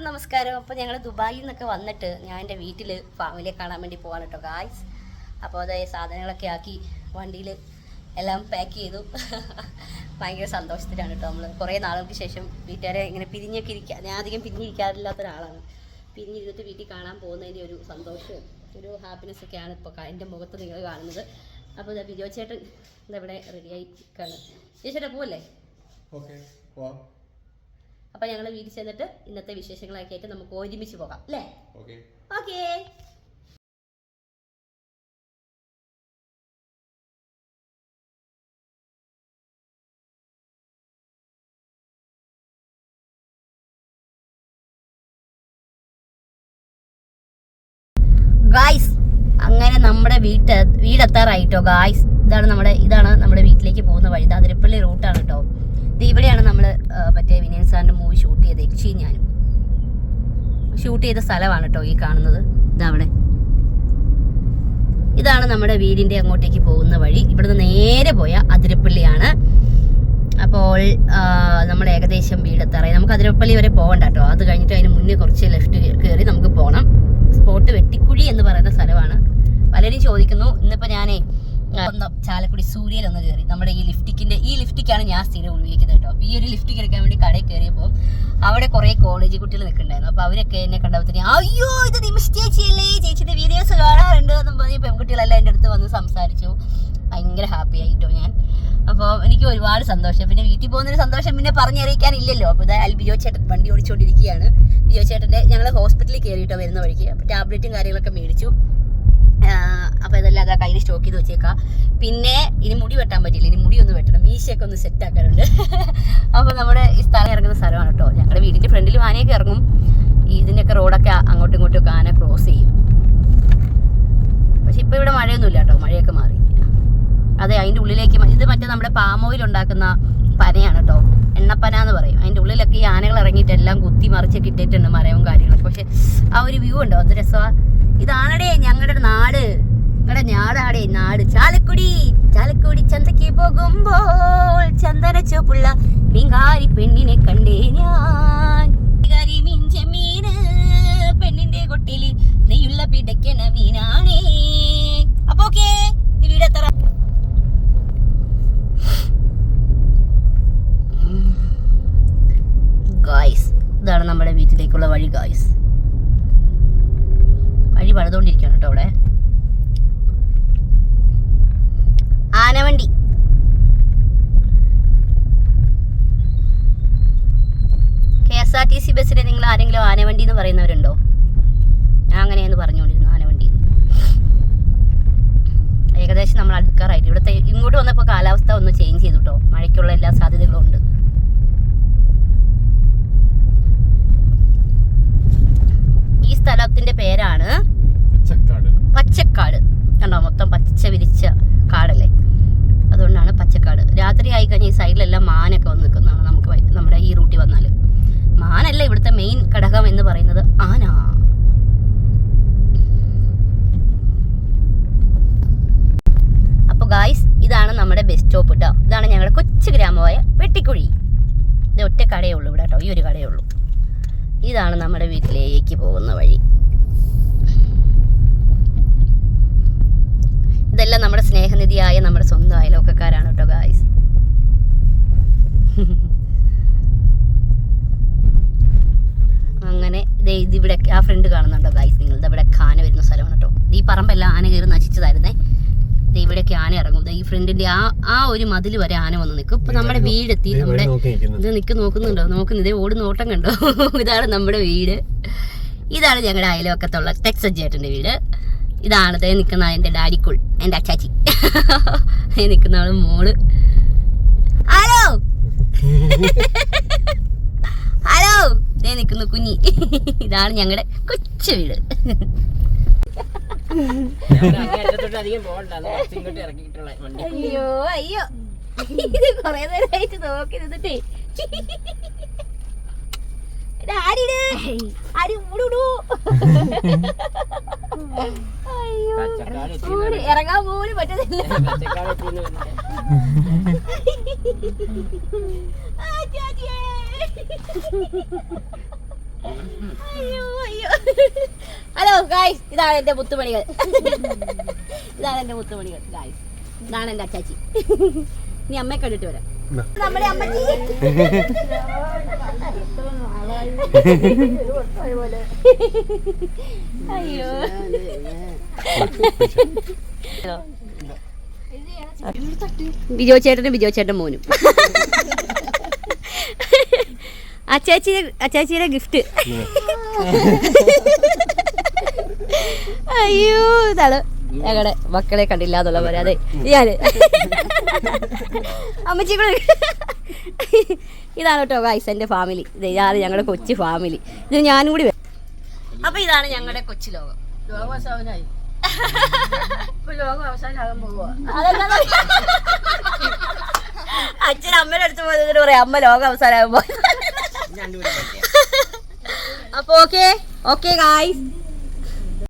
എല്ലാവർക്കും നമസ്കാരം. അപ്പോൾ ഞങ്ങൾ ദുബായിൽ നിന്നൊക്കെ വന്നിട്ട് ഞാൻ എന്റെ വീട്ടിൽ ഫാമിലിയെ കാണാൻ വേണ്ടി പോകാൻ കേട്ടോ ഗായ്സ് അപ്പോൾ അതായത് സാധനങ്ങളൊക്കെ ആക്കി വണ്ടിയിൽ എല്ലാം പാക്ക് ചെയ്തു. ഭയങ്കര സന്തോഷത്തിലാണ് കേട്ടോ നമ്മൾ കുറേ നാളുകൾക്ക് ശേഷം വീട്ടുകാരെ ഇങ്ങനെ പിരിഞ്ഞൊക്കെ ഇരിക്കുക ഞാൻ അധികം പിരിഞ്ഞിരിക്കാറില്ലാത്ത ഒരാളാണ്. പിരിഞ്ഞിരുന്നിട്ട് വീട്ടിൽ കാണാൻ പോകുന്നതിന്റെ ഒരു സന്തോഷവും ഒരു ഹാപ്പിനെസ് ഒക്കെയാണ് ഇപ്പോൾ എന്റെ മുഖത്ത് നിങ്ങൾ കാണുന്നത്. അപ്പോൾ ഇതാ ബിജോ ചേട്ടൻ ഇതവിടെ റെഡിയായി കാണും ചേച്ചേട്ടാ പോവല്ലേ? ഓക്കെ അപ്പൊ ഞങ്ങൾ വീട്ടിൽ ചെന്നിട്ട് ഇന്നത്തെ വിശേഷങ്ങളൊക്കെ ആയിട്ട് നമുക്ക് ഒരുമിച്ച് പോകാം അല്ലേ? ഓക്കെ. ഗായ്സ് അങ്ങനെ നമ്മുടെ വീട്ട് വീടെത്താറായിട്ടോ ഗായ്സ് ഇതാണ് നമ്മുടെ ഇതാണ് നമ്മുടെ വീട്ടിലേക്ക് പോകുന്ന വഴി. അതിരപ്പള്ളി റൂട്ടാണ് കേട്ടോ ഇത് ഇവിടെയാണ് നമ്മൾ മറ്റേ വിനയൻ സാറിന്റെ മൂവി യക്ഷി ഞാനും. ഷൂട്ട് ചെയ്ത സ്ഥലമാണ് കേട്ടോ ഈ കാണുന്നത്. ഇതവിടെ. ഇതാണ് നമ്മുടെ വീടിന്റെ അങ്ങോട്ടേക്ക് പോകുന്ന വഴി. ഇവിടുന്ന് നേരെ പോയ അതിരപ്പള്ളിയാണ്. അപ്പോൾ നമ്മൾ ഏകദേശം വീടെത്താറായി. നമുക്ക് അതിരപ്പള്ളി വരെ പോകണ്ട കേട്ടോ അത് കഴിഞ്ഞിട്ട് അതിന് മുന്നേ കുറച്ച് ലെഫ്റ്റ് കയറി നമുക്ക് പോകണം സ്പോട്ട് വെട്ടിക്കുഴി എന്ന് പറയുന്ന സ്ഥലമാണ്. പലരും ചോദിക്കുന്നു ഇന്നിപ്പോൾ ഞാനേ ഒന്ന് ചാലക്കുടി സൂര്യയിൽ ഒന്ന് കയറി. നമ്മുടെ ഈ ലിഫ്റ്റിക്കിന്റെ ഈ ലിഫ്റ്റിക്കാണ് ഞാൻ സ്ഥിരം ഉപയോഗിക്കുന്നത് കേട്ടോ. ഈ ഒരു ലിഫ്റ്റിക്ക് എടുക്കാൻ വേണ്ടി കടയിൽ കയറിയപ്പോൾ അവിടെ കുറെ കോളേജ് കുട്ടികൾ നിൽക്കുന്നുണ്ടായിരുന്നു. അപ്പൊ അവരൊക്കെ എന്നെ കണ്ടപ്പോൾ അയ്യോ ഇത് നിമിഷ ചേച്ചിയുടെ വീഡിയോസ് കാണാറുണ്ട് എന്നും പറഞ്ഞ് പെൺകുട്ടികളെല്ലാം എന്റെ അടുത്ത് വന്ന് സംസാരിച്ചു. ഭയങ്കര ഹാപ്പി ആയിട്ടോ ഞാൻ. അപ്പോൾ എനിക്ക് ഒരുപാട് സന്തോഷം. പിന്നെ വീട്ടിൽ പോകുന്നൊരു സന്തോഷം പിന്നെ പറഞ്ഞറിയിക്കാനില്ലല്ലോ അപ്പോൾ ഇതായാലും ബിജോ ചേട്ടൻ വണ്ടി ഓടിച്ചുകൊണ്ടിരിക്കുകയാണ് ബിജോ ചേട്ടന്റെ ഞങ്ങൾ ഹോസ്പിറ്റലിൽ കയറിയിട്ടോ വരുന്ന വഴിക്ക്. അപ്പോൾ ടാബ്ലറ്റും കാര്യങ്ങളൊക്കെ മേടിച്ചു. അപ്പോൾ ഇതെല്ലാം അതാ കയ്യിൽ സ്റ്റോക്ക് ചെയ്ത് വെച്ചേക്കാം. പിന്നെ ഇനി മുടി വെട്ടാൻ പറ്റില്ല ഇനി മുടി ഒന്ന് വെട്ടണം. മീശയൊക്കെ ഒന്ന് സെറ്റ് ആക്കാനുണ്ട്. അപ്പോൾ നമ്മുടെ ഈ സ്ഥലം ഇറങ്ങുന്ന സ്ഥലമാണ് കേട്ടോ ഞങ്ങളുടെ വീടിന്റെ ഫ്രണ്ടിൽ ആനയൊക്കെ ഇറങ്ങും. ഇതിന്റെയൊക്കെ റോഡൊക്കെ അങ്ങോട്ടും ഇങ്ങോട്ടും ഒക്കെ ആന ക്രോസ് ചെയ്യും. പക്ഷെ ഇപ്പോൾ ഇവിടെ മഴയൊന്നുമില്ല കേട്ടോ മഴയൊക്കെ മാറി. അതെ അതിന്റെ ഉള്ളിലേക്ക് ഇത് മറ്റേ നമ്മുടെ പാം ഓയിൽ ഉണ്ടാക്കുന്ന പനയാണ് കേട്ടോ എണ്ണപ്പന എന്ന് പറയും. അതിന്റെ ഉള്ളിലൊക്കെ ഈ ആനകൾ ഇറങ്ങിയിട്ട് എല്ലാം കുത്തി മറിച്ചൊക്കെ ഇട്ടിട്ടുണ്ട് മരവും കാര്യങ്ങളൊക്കെ. പക്ഷെ ആ ഒരു വ്യൂ ഉണ്ടോ? അത് രസമാണ് ഇതാണടേ ഞങ്ങളുടെ നാട്. ഞങ്ങളുടെ ഞാടാടേ നാട്. ചാലക്കുടി ചാലക്കുടി ചന്തയ്ക്ക് പോകുമ്പോൾ ചന്ദന ചോപ്പുള്ള മീങ്കാരി പെണ്ണിനെ കണ്ടേ ഞാൻ. മീന് പെണ്ണിന്റെ കൊട്ടിൽ നെയ്യുള്ള പിടയ്ക്കണ മീനാണേ. അപ്പൊ വീടെത്തറ ഗായ്സ് ഇതാണ് നമ്മുടെ വീട്ടിലേക്കുള്ള വഴി ഗായ്സ് വഴി പണിതുകൊണ്ടിരിക്കുകയാണ് കേട്ടോ അവിടെ. ആനവണ്ടി. K S R T C ബസ്സിൽ നിങ്ങൾ ആരെങ്കിലും ആനവണ്ടി എന്ന് പറയുന്നവരുണ്ടോ? ഞാൻ അങ്ങനെയെന്ന് പറഞ്ഞുകൊണ്ടിരുന്നു ആനവണ്ടി ഏകദേശം നമ്മൾ അടുക്കാറായിട്ട്. ഇവിടുത്തെ ഇങ്ങോട്ട് വന്നപ്പോൾ കാലാവസ്ഥ ഒന്ന് ചേഞ്ച് ചെയ്തു കേട്ടോ. മഴയ്ക്കുള്ള എല്ലാ സാധ്യതകളും ഉണ്ട് ഈ സ്ഥലത്തിന്റെ പേരാണ് ചക്കാട് പച്ചക്കാട് കണ്ടോ മൊത്തം പച്ച വിരിച്ച കാടല്ലേ? അതുകൊണ്ടാണ് പച്ചക്കാട്. രാത്രി ആയി കഴിഞ്ഞാൽ ഈ സൈഡിലെല്ലാം മാനൊക്കെ വന്ന് നിൽക്കുന്നതാണ് നമുക്ക് നമ്മുടെ ഈ റൂട്ടിൽ വന്നാൽ. മാനല്ല ഇവിടുത്തെ മെയിൻ ഘടകം എന്ന് പറയുന്നത് ആന. അപ്പോൾ ഗായ്സ് ഇതാണ് നമ്മുടെ ബസ് സ്റ്റോപ്പ് കേട്ടോ ഇതാണ് ഞങ്ങളുടെ കൊച്ചു ഗ്രാമമായ വെട്ടിക്കുഴി. ഇത് ഒറ്റ കടയേ ഉള്ളൂ ഇവിടെ കേട്ടോ ഈ ഒരു കടയേ ഉള്ളൂ. ഇതാണ് നമ്മുടെ വീട്ടിലേക്ക് പോകുന്ന വഴി ഇതെല്ലാം നമ്മുടെ സ്നേഹനിധിയായ നമ്മുടെ സ്വന്തം അയലോക്കക്കാരാണ് കേട്ടോ ഗായ്സ് അങ്ങനെ ദേ ഇതിവിടെ ആ ഫ്രണ്ട് കാണുന്നുണ്ടോ ഗൈസ് നിങ്ങൾ ഇവിടെ ആന വരുന്ന സ്ഥലമാണ് കേട്ടോ. ഈ പറമ്പെല്ലാം ആന കയറി നശിച്ചതായിരുന്നേ. ഇവിടെയൊക്കെ ആന ഇറങ്ങും. ഈ ഫ്രണ്ടിന്റെ ആ ആ ഒരു മതിൽ വരെ ആന വന്ന് നിൽക്കും. ഇപ്പൊ നമ്മുടെ വീടെത്തി നമ്മുടെ ഇത് നിൽക്കു നോക്കുന്നുണ്ടോ? നോക്കുന്നു ഇതേ ഓടുന്ന ഓട്ടം കണ്ടോ? ഇതാണ് നമ്മുടെ വീട്. ഇതാണ് ഞങ്ങളുടെ അയൽവക്കത്തുള്ള ടെക്സ ചേട്ടന്റെ വീട്. ഇതാണ് ദേ നിൽക്കുന്ന എന്റെ ഡാഡിക്കുൾ എന്റെ അച്ചാച്ചി. നിൽക്കുന്ന ആൾ മോൾ. ഹലോ? ദേ നിൽക്കുന്നു കുഞ്ഞി. ഇതാണ് ഞങ്ങളുടെ കൊച്ചു വീട്. അയ്യോ അയ്യോ. ഇത് കൊറേ നേരമായിട്ട് നോക്കി നിന്നിട്ടേ. ഇറങ്ങാൻ പോലും പറ്റത്തില്ല പച്ചക്കാട് എത്തിയെന്ന് ആ, ചാച്ചിയേ. അയ്യോ അയ്യോ ഹലോ ഗായ്സ് ഇതാണ് എന്റെ മുത്തുമണികൾ. ഇതാണ് എന്റെ മുത്തുമണികൾ ഗായ്സ് ഇതാണ് എന്റെ അച്ചാച്ചി. നീ അമ്മയെ കണ്ടിട്ട് വരാം. നമ്മുടെ അമ്മച്ചി. അയ്യോ. ബിജോ ചേട്ടനും ബിജോ ചേട്ടൻ മോനും. അച്ചാച്ചി അച്ചാച്ചിയുടെ ഗിഫ്റ്റ് അയ്യോ ഇതാണ് ഞങ്ങളുടെ മക്കളെ കണ്ടില്ല എന്നുള്ള പോലെ. അതെ ഞാൻ അമ്മച്ചി കൂടെ. ഇതാണ് കേട്ടോ ഗൈസ് എന്റെ ഫാമിലി ഇതാണ് ഞങ്ങളുടെ കൊച്ചു ഫാമിലി ഇത് ഞാനും കൂടി. അപ്പൊ ഇതാണ് ഞങ്ങളുടെ കൊച്ചു ലോകം. ലോകം പോവുക അച്ഛൻ അമ്മയുടെ അടുത്ത് പോയത് പറയാം അമ്മ ലോകം പറ്റിയ അപ്പൊ ഓക്കെ ഓക്കെ ഗായ്സ്